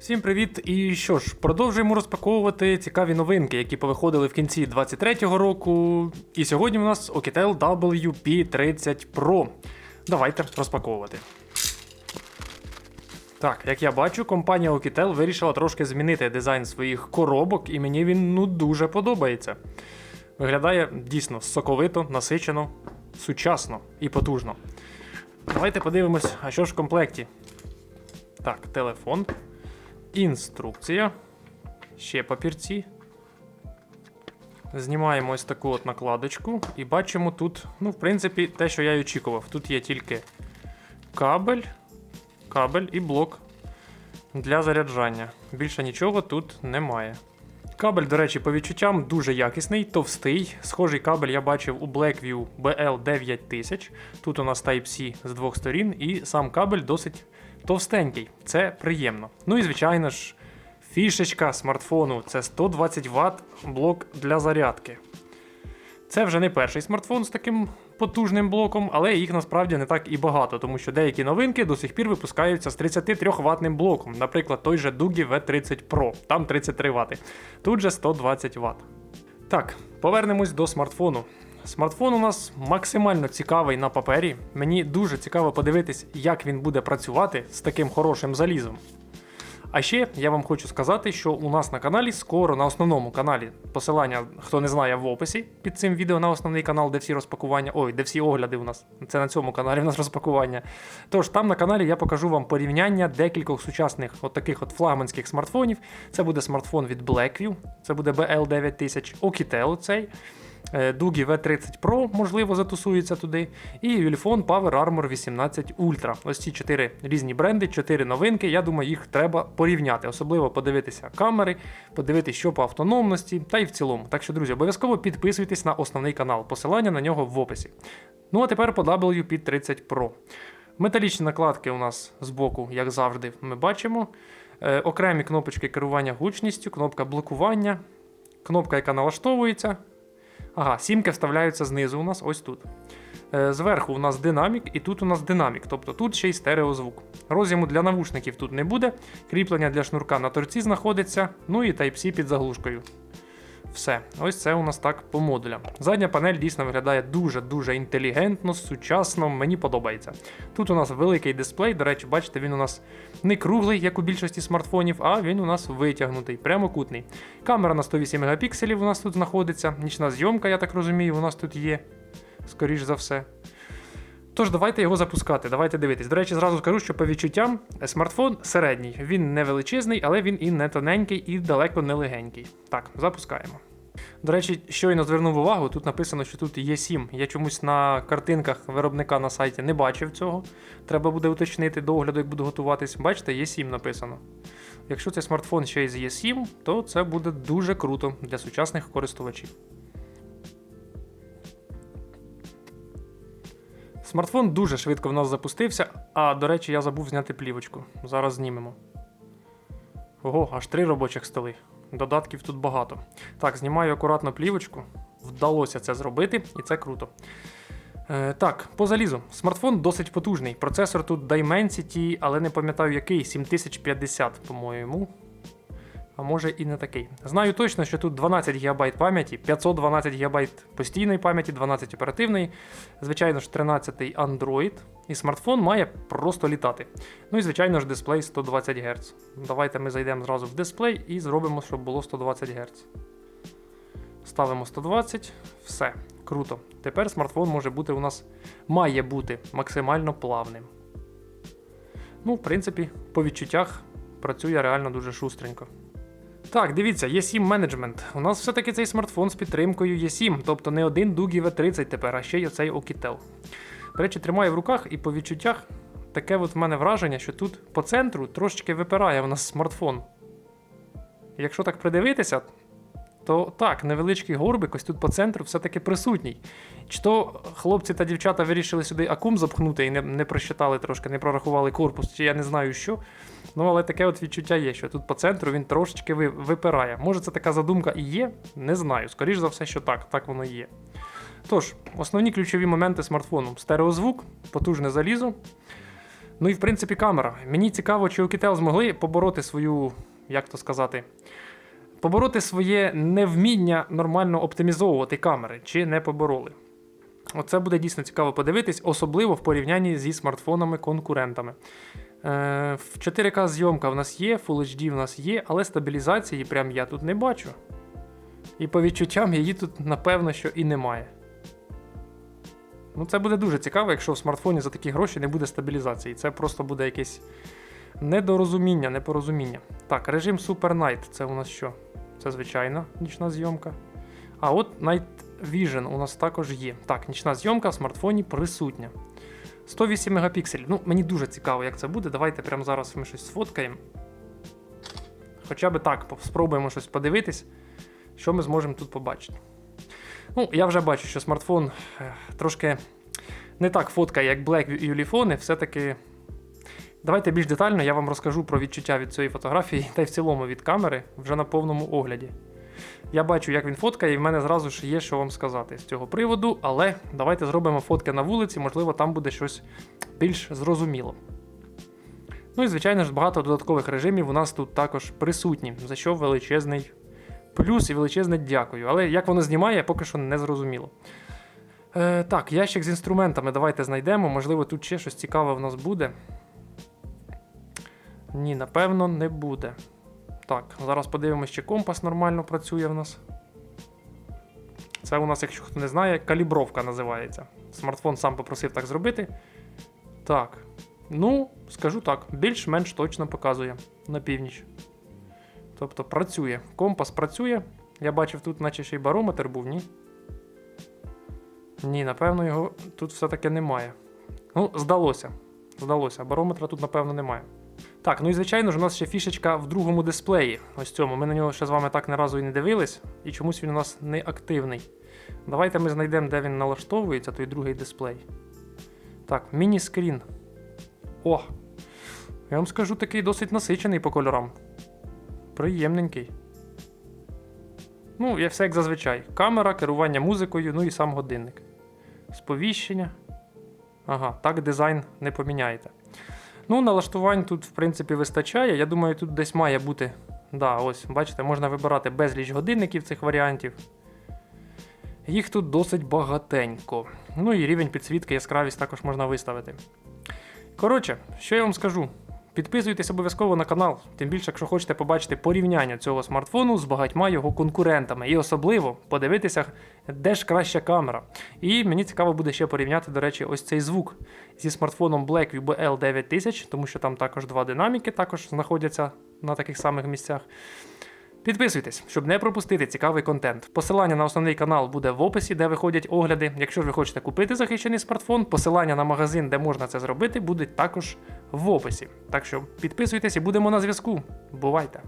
Всім привіт! І що ж, продовжуємо розпаковувати цікаві новинки, які повиходили в кінці 23-го року. І сьогодні у нас Oukitel WP30 Pro. Давайте розпаковувати. Так, як я бачу, компанія Oukitel вирішила трошки змінити дизайн своїх коробок, і мені він ну дуже подобається. Виглядає дійсно соковито, насичено, сучасно і потужно. Давайте подивимось, а що ж в комплекті. Так, телефон. Інструкція. Ще папірці. Знімаємо ось таку от накладочку і бачимо тут, ну, в принципі, те, що я й очікував. Тут є тільки кабель, кабель і блок для заряджання. Більше нічого тут немає. Кабель, до речі, по відчуттям дуже якісний, товстий. Схожий кабель я бачив у Blackview BL9000. Тут у нас Type-C з двох сторін, і сам кабель досить товстенький. Це приємно. Ну і звичайно ж, фішечка смартфону це 120 Вт блок для зарядки. Це вже не перший смартфон з таким потужним блоком, але їх насправді не так і багато, тому що деякі новинки до сих пір випускаються з 33 ватним блоком. Наприклад, той же Doogee V30 Pro, там 33 Вт. Тут же 120 Вт. Так, повернемось до смартфону. Смартфон у нас максимально цікавий на папері. Мені дуже цікаво подивитись, як він буде працювати з таким хорошим залізом. А ще я вам хочу сказати, що у нас на каналі скоро на основному каналі посилання, хто не знає, в описі під цим відео на основний канал, де всі розпакування, ой, де всі огляди у нас. Це на цьому каналі у нас розпакування. Тож там на каналі я покажу вам порівняння декількох сучасних от таких от флагманських смартфонів. Це буде смартфон від Blackview, це буде BL9000, Oukitel цей. Е, Doogee V30 Pro, можливо, затусується туди. І Ulefone Power Armor 18 Ultra. Ось ці чотири різні бренди, чотири новинки. Я думаю, їх треба порівняти. Особливо подивитися камери, подивитися, що по автономності, та й в цілому. Так що, друзі, обов'язково підписуйтесь на основний канал. Посилання на нього в описі. Ну а тепер по WP30 Pro. Металічні накладки у нас збоку, як завжди, ми бачимо. Е, окремі кнопочки керування гучністю, кнопка блокування, кнопка, яка налаштовується. Ага, сімки вставляються знизу у нас ось тут. Е, Зверху у нас динамік, і тут у нас динамік, тобто тут ще й стереозвук. Розіму для навушників тут не буде, кріплення для шнурка на торці знаходиться, ну і Type-C під заглушкою. Все, ось це у нас так по модулям. Задня панель дійсно виглядає дуже-дуже інтелігентно, сучасно, мені подобається. Тут у нас великий дисплей, до речі, бачите, він у нас не круглий, як у більшості смартфонів, а він у нас витягнутий, прямокутний. Камера на 108 мегапікселів у нас тут знаходиться. Нічна зйомка, я так розумію, у нас тут є, скоріш за все. Тож, давайте його запускати, давайте дивитись. До речі, зразу скажу, що по відчуттям е, смартфон середній. Він не величезний, але він і не тоненький, і далеко не легенький. Так, запускаємо. До речі, щойно звернув увагу, тут написано, що тут є 7. Я чомусь на картинках виробника на сайті не бачив цього. Треба буде уточнити до огляду, як буду готуватись. Бачите, є 7 написано. Якщо цей смартфон ще й з E7, то це буде дуже круто для сучасних користувачів. Смартфон дуже швидко в нас запустився. А, до речі, я забув зняти плівочку. Зараз знімемо. Ого, аж три робочих столи. Додатків тут багато. Так, знімаю акуратно плівочку. Вдалося це зробити, і це круто. Е, так, по залізу. Смартфон досить потужний. Процесор тут Dimensity, але не пам'ятаю який, 7050, по-моєму. А може і не такий. Знаю точно, що тут 12 ГБ пам'яті, 512 ГБ постійної пам'яті, 12 оперативної, звичайно ж, 13 Android. І смартфон має просто літати. Ну і звичайно ж, дисплей 120 Гц. Давайте ми зайдемо зразу в дисплей і зробимо, щоб було 120 Гц. Ставимо 120, все, круто. Тепер смартфон може бути у нас має бути максимально плавним. Ну, в принципі, по відчуттях працює реально дуже шустренько. Так, дивіться, є 7 менеджмент. У нас все-таки цей смартфон з підтримкою є 7, тобто не один Дугі V30 тепер, а ще й оцей Окітел. До речі, тримаю в руках і по відчуттях таке от в мене враження, що тут по центру трошечки випирає в нас смартфон. Якщо так придивитися, то так, невеличкий горбик ось тут по центру все-таки присутній. Чи то хлопці та дівчата вирішили сюди акум запхнути і не, не просчитали трошки, не прорахували корпус, чи я не знаю що. Ну, але таке от відчуття є, що тут по центру він трошечки ви- випирає. Може, це така задумка і є? Не знаю. Скоріш за все, що так, так воно і є. Тож, основні ключові моменти смартфону: стереозвук, потужне залізо. Ну і в принципі камера. Мені цікаво, чи Oukitel змогли побороти свою, як то сказати, побороти своє невміння нормально оптимізовувати камери, чи не побороли. Оце буде дійсно цікаво подивитись, особливо в порівнянні зі смартфонами-конкурентами. Е, в 4К зйомка в нас є, Full HD в нас є, але стабілізації прям я тут не бачу. І по відчуттям її тут, напевно, що і немає. Ну, це буде дуже цікаво, якщо в смартфоні за такі гроші не буде стабілізації. Це просто буде якесь недорозуміння, непорозуміння. Так, режим Super Night це у нас що? Це звичайна нічна зйомка. А от Night Vision у нас також є. Так, нічна зйомка в смартфоні присутня. 108 мегапікселів. Ну, мені дуже цікаво, як це буде. Давайте прямо зараз ми щось сфоткаємо. Хоча би так, спробуємо щось подивитись, що ми зможемо тут побачити. Ну, я вже бачу, що смартфон е, трошки не так фоткає, як Black юліфони. Все-таки. Давайте більш детально я вам розкажу про відчуття від цієї фотографії та й в цілому від камери вже на повному огляді. Я бачу, як він фоткає, і в мене зразу ж є, що вам сказати з цього приводу, але давайте зробимо фотки на вулиці, можливо, там буде щось більш зрозуміло. Ну і, звичайно ж, багато додаткових режимів у нас тут також присутні, за що величезний плюс і величезне дякую. Але як воно знімає, поки що не зрозуміло. Е, так, ящик з інструментами давайте знайдемо. Можливо, тут ще щось цікаве в нас буде. Ні, напевно, не буде. Так, зараз подивимося, чи компас нормально працює в нас. Це у нас, якщо хто не знає, калібровка називається. Смартфон сам попросив так зробити. Так. Ну, скажу так, більш-менш точно показує на північ. Тобто працює. Компас працює. Я бачив, тут наче ще й барометр був, ні? Ні, напевно, його тут все-таки немає. Ну, здалося. Здалося. Барометра тут, напевно, немає. Так, ну і звичайно ж, у нас ще фішечка в другому дисплеї. Ось цьому. Ми на нього ще з вами так не разу і не дивились, і чомусь він у нас не активний. Давайте ми знайдемо, де він налаштовується, той другий дисплей. Так, міні-скрін. О! Я вам скажу, такий досить насичений по кольорам. Приємненький. Ну, і все як зазвичай. Камера, керування музикою, ну і сам годинник. Сповіщення. Ага, так дизайн не поміняєте. Ну, налаштувань тут, в принципі, вистачає. Я думаю, тут десь має бути. Да, ось, бачите, можна вибирати безліч годинників цих варіантів. Їх тут досить багатенько. Ну і рівень підсвітки, яскравість також можна виставити. Коротше, що я вам скажу? Підписуйтесь обов'язково на канал, тим більше, якщо хочете побачити порівняння цього смартфону з багатьма його конкурентами, і особливо подивитися, де ж краща камера. І мені цікаво буде ще порівняти, до речі, ось цей звук зі смартфоном Blackview BL 9000, тому що там також два динаміки також знаходяться на таких самих місцях. Підписуйтесь, щоб не пропустити цікавий контент. Посилання на основний канал буде в описі, де виходять огляди. Якщо ж ви хочете купити захищений смартфон, посилання на магазин, де можна це зробити, буде також в описі. Так що підписуйтесь і будемо на зв'язку. Бувайте!